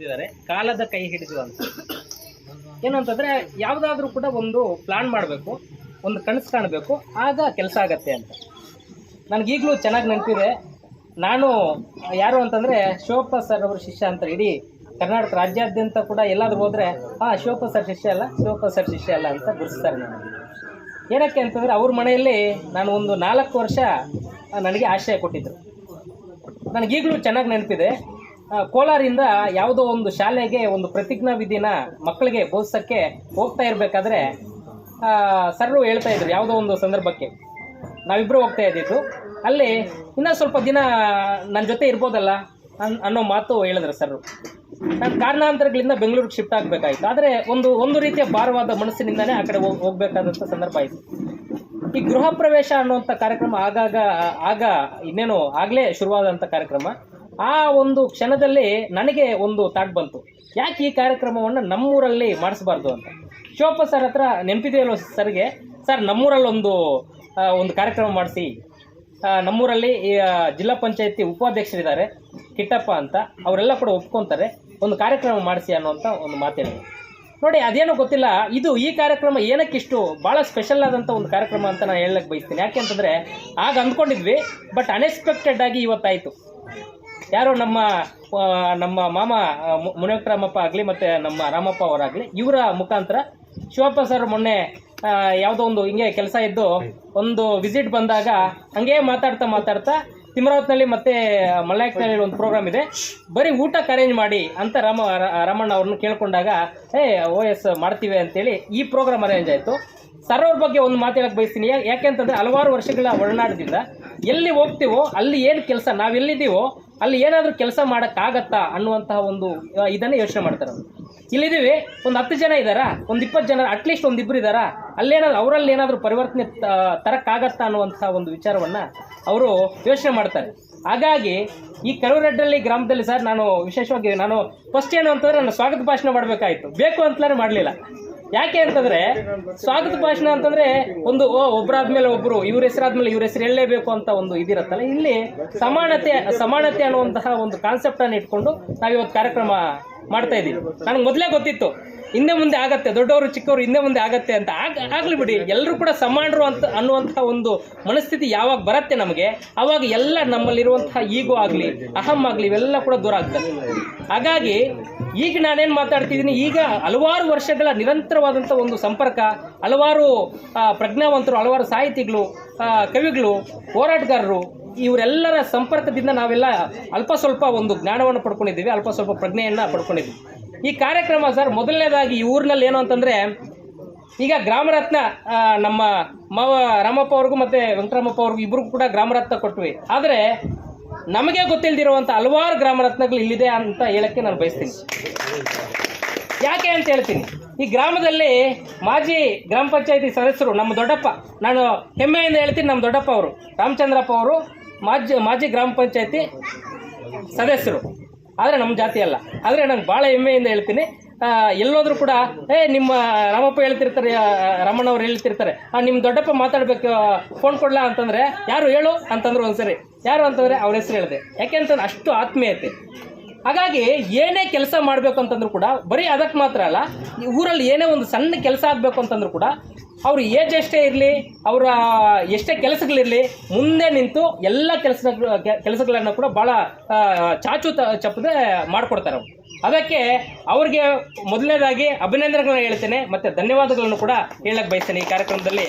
ಇದ್ದಾರೆ ಕಾಲದ ಕೈ ಹಿಡಿದು ಅಂತ ಏನು ಅಂತಂದ್ರೆ, ಯಾವುದಾದ್ರೂ ಕೂಡ ಒಂದು ಪ್ಲಾನ್ ಮಾಡಬೇಕು, ಒಂದು ಕನಸು ಕಾಣಬೇಕು, ಆಗ ಕೆಲಸ ಆಗತ್ತೆ ಅಂತ. ನನಗೀಗಲೂ ಚೆನ್ನಾಗಿ ನೆನಪಿದೆ. ನಾನು ಯಾರು ಅಂತಂದ್ರೆ, ಶಿವಪ್ಪ ಸರ್ ಅವರ ಶಿಷ್ಯ ಅಂತ ಇಡೀ ಕರ್ನಾಟಕ ರಾಜ್ಯಾದ್ಯಂತ ಕೂಡ ಎಲ್ಲಾದ್ರೂ ಹೋದರೆ, ಆ ಶಿವಪ್ಪ ಸರ್ ಶಿಷ್ಯ ಅಲ್ಲ, ಶಿವಪ್ಪ ಸರ್ ಶಿಷ್ಯ ಅಲ್ಲ ಅಂತ ಗುರುತಿಸ್ತಾರೆ ನನಗೆ. ಏನಕ್ಕೆ ಅಂತಂದ್ರೆ, ಅವ್ರ ಮನೆಯಲ್ಲಿ ನಾನು ಒಂದು ನಾಲ್ಕು ವರ್ಷ ನನಗೆ ಆಶ್ರಯ ಕೊಟ್ಟಿದ್ದರು ನನಗೀಗಲೂ ಚೆನ್ನಾಗಿ ನೆನಪಿದೆ. ಕೋಲಾರಿಂದ ಯಾವುದೋ ಒಂದು ಶಾಲೆಗೆ ಒಂದು ಪ್ರತಿಜ್ಞಾ ವಿಧಿನ ಮಕ್ಕಳಿಗೆ ಬೋಧಿಸೋಕ್ಕೆ ಹೋಗ್ತಾ ಇರಬೇಕಾದ್ರೆ ಸರ್ರು ಹೇಳ್ತಾ ಇದ್ರು ಯಾವುದೋ ಒಂದು ಸಂದರ್ಭಕ್ಕೆ. ನಾವಿಬ್ಬರು ಹೋಗ್ತಾ ಇದ್ದಿದ್ದು. ಅಲ್ಲಿ ಇನ್ನೂ ಸ್ವಲ್ಪ ದಿನ ನನ್ನ ಜೊತೆ ಇರ್ಬೋದಲ್ಲ ಅನ್, ಅನ್ನೋ ಮಾತು ಹೇಳಿದ್ರು ಸರ್ರು. ನಾನು ಕಾರಣಾಂತರಗಳಿಂದ ಬೆಂಗಳೂರಿಗೆ ಶಿಫ್ಟ್ ಆಗಬೇಕಾಯ್ತು. ಆದರೆ ಒಂದು ಒಂದು ರೀತಿಯ ಭಾರವಾದ ಮನಸ್ಸಿನಿಂದನೇ ಆ ಕಡೆ ಹೋಗಿ ಹೋಗ್ಬೇಕಾದಂಥ ಸಂದರ್ಭ ಆಯಿತು. ಈ ಗೃಹ ಪ್ರವೇಶ ಅನ್ನುವಂಥ ಕಾರ್ಯಕ್ರಮ ಆಗಾಗ, ಆಗ ಇನ್ನೇನು ಆಗಲೇ ಶುರುವಾದಂಥ ಕಾರ್ಯಕ್ರಮ. ಆ ಒಂದು ಕ್ಷಣದಲ್ಲಿ ನನಗೆ ಒಂದು ತಾಟ್ ಬಂತು. ಯಾಕೆ ಈ ಕಾರ್ಯಕ್ರಮವನ್ನು ನಮ್ಮೂರಲ್ಲಿ ಮಾಡಿಸ್ಬಾರ್ದು ಅಂತ? ಶಿವಪ್ಪ ಸರ್ ಹತ್ರ ನೆನಪಿದೆಯಲ್ಲೋ ಸರ್ಗೆ? ಸರ್ ನಮ್ಮೂರಲ್ಲಿ ಒಂದು ಒಂದು ಕಾರ್ಯಕ್ರಮ ಮಾಡಿಸಿ. ನಮ್ಮೂರಲ್ಲಿ ಜಿಲ್ಲಾ ಪಂಚಾಯತಿ ಉಪಾಧ್ಯಕ್ಷರಿದ್ದಾರೆ, ಕಿಟ್ಟಪ್ಪ ಅಂತ. ಅವರೆಲ್ಲ ಕೂಡ ಒಪ್ಕೊತಾರೆ, ಒಂದು ಕಾರ್ಯಕ್ರಮ ಮಾಡಿಸಿ ಅನ್ನೋಂಥ ಒಂದು ಮಾತೇನು ನೋಡಿ, ಅದೇನೋ ಗೊತ್ತಿಲ್ಲ, ಇದು ಈ ಕಾರ್ಯಕ್ರಮ ಏನಕ್ಕಿಷ್ಟು ಭಾಳ ಸ್ಪೆಷಲ್ ಆದಂಥ ಒಂದು ಕಾರ್ಯಕ್ರಮ ಅಂತ ನಾನು ಹೇಳಕ್ಕೆ ಬಯಸ್ತೀನಿ. ಯಾಕೆ ಅಂತಂದರೆ, ಆಗ ಅಂದ್ಕೊಂಡಿದ್ವಿ ಬಟ್ ಅನ್ಎಕ್ಸ್ಪೆಕ್ಟೆಡ್ ಆಗಿ ಇವತ್ತಾಯಿತು. ಯಾರೋ ನಮ್ಮ ನಮ್ಮ ಮಾಮ ಮುನಿವೆಂಕಟರಾಮಪ್ಪ ಆಗಲಿ ಮತ್ತು ನಮ್ಮ ರಾಮಪ್ಪ ಅವರಾಗಲಿ, ಇವರ ಮುಖಾಂತರ ಶಿವಪ್ಪ ಸರ್ ಮೊನ್ನೆ ಯಾವುದೋ ಒಂದು ಹಿಂಗೆ ಕೆಲಸ ಇದ್ದು ಒಂದು ವಿಸಿಟ್ ಬಂದಾಗ ಹಂಗೆ ಮಾತಾಡ್ತಾ ಮಾತಾಡ್ತಾ ತಿಮ್ರಾವತ್ನಲ್ಲಿ ಮತ್ತೆ ಮಲ್ಲಾಯಕ್ನಲ್ಲಿ ಒಂದು ಪ್ರೋಗ್ರಾಮ್ ಇದೆ. ಬರೀ ಊಟಕ್ಕೆ ಅರೇಂಜ್ ಮಾಡಿ ಅಂತ ರಾಮ ರಾಮಣ್ಣ ಅವ್ರನ್ನ ಕೇಳ್ಕೊಂಡಾಗ, ಏ ಓ ಎಸ್ ಮಾಡ್ತೀವಿ ಅಂತೇಳಿ ಈ ಪ್ರೋಗ್ರಾಮ್ ಅರೇಂಜ್ ಆಯಿತು. ಸರ್ ಅವ್ರ ಬಗ್ಗೆ ಒಂದು ಮಾತಾಡಕ್ಕೆ ಬಯಸ್ತೀನಿ. ಯಾಕೆ ಯಾಕೆಂತಂದ್ರೆ ಹಲವಾರು ವರ್ಷಗಳ ಒಡನಾಟದಿಂದ ಎಲ್ಲಿ ಹೋಗ್ತೀವೋ, ಅಲ್ಲಿ ಏನು ಕೆಲಸ ನಾವೆಲ್ಲಿದ್ದೀವೋ ಅಲ್ಲಿ ಏನಾದರೂ ಕೆಲಸ ಮಾಡೋಕ್ಕಾಗತ್ತಾ ಅನ್ನುವಂತಹ ಒಂದು ಇದನ್ನೇ ಯೋಚನೆ ಮಾಡ್ತಾರೆ ಇಲ್ಲಿದ್ದೀವಿ, ಒಂದು ಹತ್ತು ಜನ ಇದ್ದಾರಾ? ಒಂದು ಇಪ್ಪತ್ತು ಜನ ಅಟ್ಲೀಸ್ಟ್ ಒಂದು ಇಬ್ಬರು ಇದ್ದಾರಾ? ಅಲ್ಲೇನಾದ್ರು, ಅವರಲ್ಲಿ ಏನಾದರೂ ಪರಿವರ್ತನೆ ತರಕ್ಕಾಗತ್ತಾ ಅನ್ನುವಂಥ ಒಂದು ವಿಚಾರವನ್ನು ಅವರು ಯೋಚನೆ ಮಾಡ್ತಾರೆ. ಹಾಗಾಗಿ, ಈ ಕರುರೆಡ್ಡಳ್ಳಿ ಗ್ರಾಮದಲ್ಲಿ ಸರ್ ನಾನು ವಿಶೇಷವಾಗಿ, ನಾನು ಫಸ್ಟ್ ಏನು ಅಂತಂದರೆ ನಾನು ಸ್ವಾಗತ ಭಾಷಣ ಮಾಡಬೇಕಾಯಿತು. ಬೇಕು ಅಂತಲೇ ಮಾಡಲಿಲ್ಲ. ಯಾಕೆ ಅಂತಂದ್ರೆ ಸ್ವಾಗತ ಭಾಷಣ ಅಂತಂದ್ರೆ ಒಂದು ಓ ಒಬ್ಬರಾದ್ಮೇಲೆ ಒಬ್ರು, ಇವ್ರ ಹೆಸರಾದ್ಮೇಲೆ ಇವ್ರ ಹೆಸರು ಹೇಳಲೇಬೇಕು ಅಂತ ಒಂದು ಇದಿರತ್ತಲ್ಲ. ಇಲ್ಲಿ ಸಮಾನತೆ ಸಮಾನತೆ ಅನ್ನುವಂತಹ ಒಂದು ಕಾನ್ಸೆಪ್ಟ್ ಅನ್ನು ಇಟ್ಕೊಂಡು ನಾವಿವತ್ತು ಕಾರ್ಯಕ್ರಮ ಮಾಡ್ತಾ ಇದೀವಿ ನನಗೆ ಮೊದಲೇ ಗೊತ್ತಿತ್ತು, ಹಿಂದೆ ಮುಂದೆ ಆಗತ್ತೆ, ದೊಡ್ಡವರು ಚಿಕ್ಕವರು ಹಿಂದೆ ಮುಂದೆ ಆಗತ್ತೆ ಅಂತ. ಆಗ, ಆಗ್ಲಿ ಬಿಡಿ ಎಲ್ಲರೂ ಕೂಡ ಸಮಾನರು ಅಂತ ಅನ್ನುವಂತಹ ಒಂದು ಮನಸ್ಥಿತಿ ಯಾವಾಗ ಬರುತ್ತೆ ನಮಗೆ, ಅವಾಗ ಎಲ್ಲ ನಮ್ಮಲ್ಲಿರುವಂತಹ ಈಗೋ ಆಗಲಿ, ಅಹಂ ಆಗಲಿ, ಇವೆಲ್ಲ ಕೂಡ ದೂರ ಆಗ್ತದೆ. ಹಾಗಾಗಿ ಈಗ ನಾನೇನು ಮಾತಾಡ್ತಿದ್ದೀನಿ, ಈಗ ಹಲವಾರು ವರ್ಷಗಳ ನಿರಂತರವಾದಂಥ ಒಂದು ಸಂಪರ್ಕ, ಹಲವಾರು ಪ್ರಜ್ಞಾವಂತರು, ಹಲವಾರು ಸಾಹಿತಿಗಳು ಕವಿಗಳು, ಹೋರಾಟಗಾರರು, ಇವರೆಲ್ಲರ ಸಂಪರ್ಕದಿಂದ ನಾವೆಲ್ಲ ಅಲ್ಪ ಸ್ವಲ್ಪ ಒಂದು ಜ್ಞಾನವನ್ನು ಪಡ್ಕೊಂಡಿದ್ದೀವಿ, ಅಲ್ಪ ಸ್ವಲ್ಪ ಪ್ರಜ್ಞೆಯನ್ನು ಪಡ್ಕೊಂಡಿದ್ದೀವಿ. ಈ ಕಾರ್ಯಕ್ರಮ ಸರ್, ಮೊದಲನೇದಾಗಿ ಈ ಊರಿನಲ್ಲಿ ಏನು ಅಂತಂದರೆ, ಈಗ ಗ್ರಾಮರತ್ನ ನಮ್ಮ ಮಾವ ರಾಮಪ್ಪ ಅವ್ರಿಗೂ ಮತ್ತು ವೆಂಕಟರಾಮಪ್ಪ ಅವ್ರಿಗೂ ಇಬ್ಬರಿಗೂ ಕೂಡ ಗ್ರಾಮರತ್ನ ಕೊಟ್ವಿ. ಆದರೆ ನಮಗೆ ಗೊತ್ತಿಲ್ಲದಿರುವಂಥ ಹಲವಾರು ಗ್ರಾಮರತ್ನಗಳು ಇಲ್ಲಿದೆ ಅಂತ ಹೇಳಕ್ಕೆ ನಾನು ಬಯಸ್ತೀನಿ. ಯಾಕೆ ಅಂತ ಹೇಳ್ತೀನಿ? ಈ ಗ್ರಾಮದಲ್ಲಿ ಮಾಜಿ ಗ್ರಾಮ ಪಂಚಾಯತಿ ಸದಸ್ಯರು ನಮ್ಮ ದೊಡ್ಡಪ್ಪ, ನಾನು ಹೆಮ್ಮೆಯಿಂದ ಹೇಳ್ತೀನಿ ನಮ್ಮ ದೊಡ್ಡಪ್ಪ ಅವರು, ರಾಮಚಂದ್ರಪ್ಪ ಅವರು ಮಾಜಿ ಮಾಜಿ ಗ್ರಾಮ ಪಂಚಾಯತಿ ಸದಸ್ಯರು. ಆದರೆ ನಮ್ಮ ಜಾತಿ ಅಲ್ಲ. ಆದರೆ ನಂಗೆ ಭಾಳ ಹೆಮ್ಮೆಯಿಂದ ಹೇಳ್ತೀನಿ ಎಲ್ಲೋದ್ರೂ ಕೂಡ, ಏ, ನಿಮ್ಮ ರಾಮಪ್ಪ ಹೇಳ್ತಿರ್ತಾರೆ ರಾಮಣ್ಣವ್ರು ಹೇಳ್ತಿರ್ತಾರೆ ನಿಮ್ಮ ದೊಡ್ಡಪ್ಪ ಮಾತಾಡಬೇಕು ಫೋನ್ ಕೊಡ್ಲಾ ಅಂತಂದ್ರೆ, ಯಾರು ಹೇಳು ಅಂತಂದ್ರು ಒಂದ್ಸರಿ. ಯಾರು ಅಂತಂದ್ರೆ ಅವ್ರ ಹೆಸರು ಹೇಳಿದೆ. ಯಾಕೆ ಅಂತಂದ್ರೆ ಅಷ್ಟು ಆತ್ಮೀಯತೆ. ಹಾಗಾಗಿ ಏನೇ ಕೆಲಸ ಮಾಡಬೇಕು ಅಂತಂದ್ರು ಕೂಡ, ಬರೀ ಅದಕ್ಕೆ ಮಾತ್ರ ಅಲ್ಲ ಊರಲ್ಲಿ ಏನೇ ಒಂದು ಸಣ್ಣ ಕೆಲಸ ಆಗಬೇಕು ಅಂತಂದ್ರು ಕೂಡ, ಅವ್ರ ಏಜ್ ಎಷ್ಟೇ ಇರಲಿ, ಅವರ ಎಷ್ಟೇ ಕೆಲಸಗಳಿರಲಿ, ಮುಂದೆ ನಿಂತು ಎಲ್ಲ ಕೆಲಸ ಕೆಲಸಗಳನ್ನು ಕೂಡ ಭಾಳ ಚಾಚು ಚಪ್ಪದೆ ಮಾಡಿಕೊಡ್ತಾರೆ ಅವ್ರು. ಅದಕ್ಕೆ ಅವ್ರಿಗೆ ಮೊದಲನೇದಾಗಿ ಅಭಿನಂದನೆಗಳನ್ನ ಹೇಳ್ತೇನೆ ಮತ್ತು ಧನ್ಯವಾದಗಳನ್ನು ಕೂಡ ಹೇಳಕ್ಕೆ ಬಯಸ್ತೇನೆ ಈ ಕಾರ್ಯಕ್ರಮದಲ್ಲಿ.